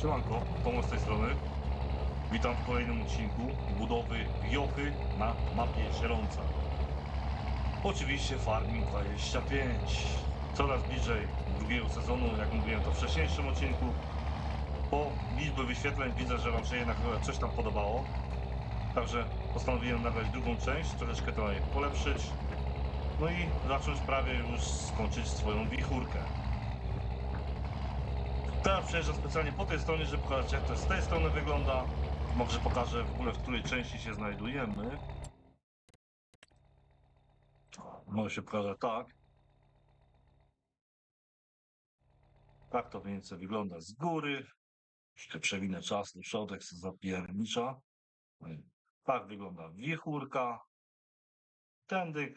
Siemanko, Tomasz z tej strony. Witam w kolejnym odcinku budowy wiochy na mapie Zielonca. Oczywiście Farming 25. Coraz bliżej drugiego sezonu, jak mówiłem to w wcześniejszym odcinku. Po liczbie wyświetleń widzę, że Wam się jednak coś tam podobało. Także postanowiłem nagrać drugą część, troszeczkę to polepszyć. No i zacząć prawie już skończyć swoją wichurkę. Teraz przejeżdżam specjalnie po tej stronie, żeby pokazać jak to z tej strony wygląda. Może pokażę w ogóle w której części się znajdujemy. Może się pokaże tak. Tak to mniej więcej wygląda z góry. Jeszcze przewinę czas do środek, co zapiernicza. Tak wygląda wiechurka. Tędy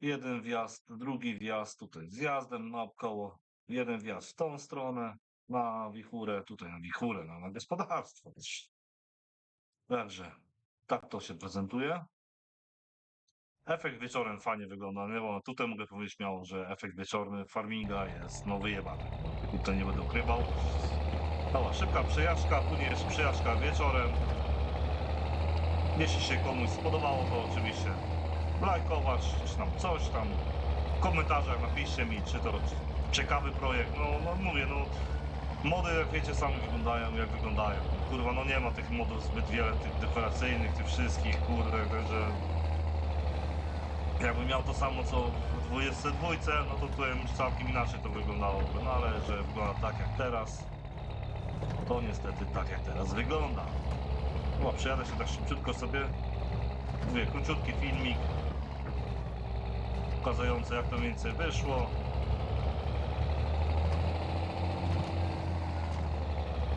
jeden wjazd, drugi wjazd tutaj zjazdem naokoło, jeden wjazd w tą stronę, na wichurę, tutaj na wichurę, no, na gospodarstwo. Także tak to się prezentuje. Efekt wieczorem fajnie wygląda, nie? bo tutaj mogę powiedzieć śmiało, że efekt wieczorny farminga jest no wyjebany. Tutaj nie będę ukrywał. Dobra, szybka przejażdżka, później jest przejażdżka wieczorem. Jeśli się komuś spodobało, to oczywiście lajkować, czy tam coś tam. W komentarzach napiszcie mi, czy to ciekawy projekt. No, no mówię, no mody jak wiecie sami wyglądają jak wyglądają. Kurwa, no nie ma tych modów zbyt wiele, tych dekoracyjnych, tych wszystkich, kurde, także jakbym miał to samo co w 22, no to tutaj już całkiem inaczej to wyglądało. No ale że wygląda tak jak teraz, to niestety tak jak teraz wygląda. No, przejadę się tak szybciutko sobie. Mówię, króciutki filmik pokazujący jak to więcej wyszło.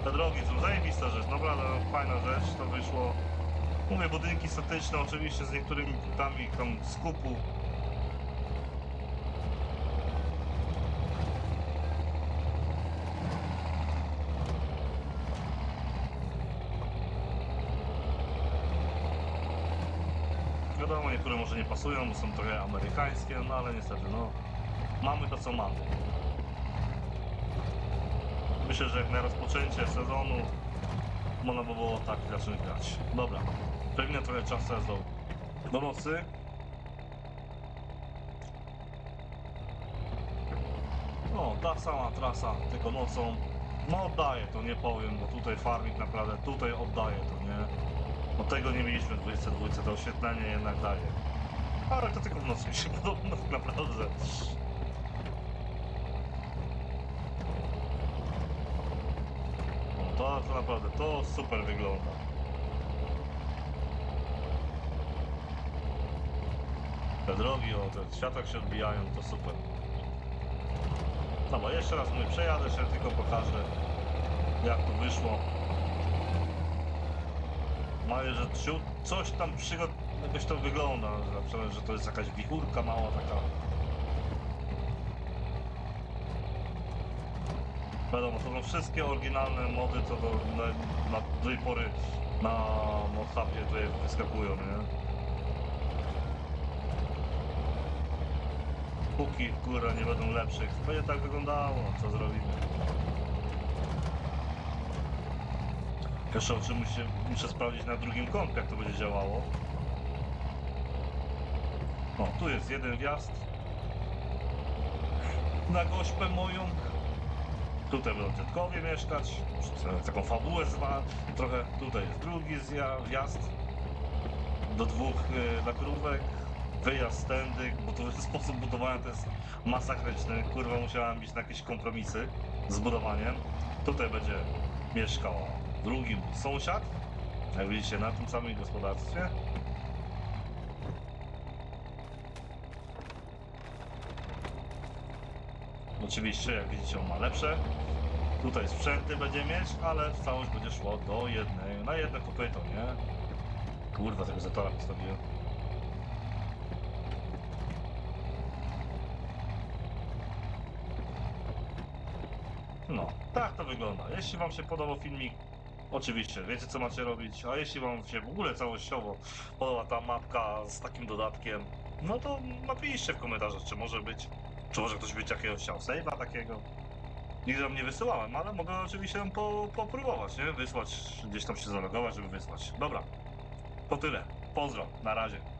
Te drogi są zajebista rzecz, naprawdę fajna rzecz to wyszło. Mówię, budynki statyczne oczywiście z niektórymi punktami tam skupu. Wiadomo, niektóre może nie pasują, bo są trochę amerykańskie, no ale niestety, no mamy to co mamy. Myślę, że jak na rozpoczęcie sezonu można by było tak zacząć grać. Dobra, pewnie trochę czasu teraz do, do nocy. No, ta sama trasa, tylko nocą. No oddaje to, nie powiem, bo tutaj farming naprawdę, tutaj oddaje to, nie? No tego nie mieliśmy w 22, to oświetlenie jednak daje. Ale to tylko w nocy mi się podoba, naprawdę. To, to naprawdę, to super wygląda. Te drogi, o, te światła się odbijają, to super. Dobra, jeszcze raz mówię, przejadę się, tylko pokażę jak to wyszło. Maję, że coś tam przygod... jakoś to wygląda, że, że to jest jakaś wichurka mała taka. Wiadomo, to są wszystkie oryginalne mody, co do, na, na, do tej pory na Modhubie tutaj wyskakują, nie? Póki, kurwa, nie będą lepszych, będzie tak wyglądało, co zrobimy. Jeszcze oczywiście muszę sprawdzić na drugim kątku, jak to będzie działało. O, tu jest jeden wjazd. Na gośpę moją. Tutaj będą dziadkowie mieszkać. Taką fabułę zwa. Trochę tutaj jest drugi wjazd. Do dwóch y, nakrówek. Wyjazd tędy, bo to sposób budowania to jest masakryczny. Kurwa, musiałem iść na jakieś kompromisy z budowaniem. Tutaj będzie mieszkał drugi sąsiad. Jak widzicie, na tym samym gospodarstwie. Oczywiście, jak widzicie, on ma lepsze. Tutaj sprzęty będzie mieć, ale w całość będzie szło do jednej, na jedno kopyto, nie? Kurwa, tego zatora postawiłem. No, tak to wygląda. Jeśli Wam się podobał filmik, oczywiście wiecie co macie robić, a jeśli Wam się w ogóle całościowo podoba ta mapka z takim dodatkiem, no to napiszcie w komentarzach, czy może być, czy może ktoś być jakiegoś chciał save'a takiego. Nigdy tam nie wysyłałem, ale mogę oczywiście tam po, popróbować, nie? Wysłać, gdzieś tam się zalogować, żeby wysłać. Dobra, to tyle. Pozdro, na razie.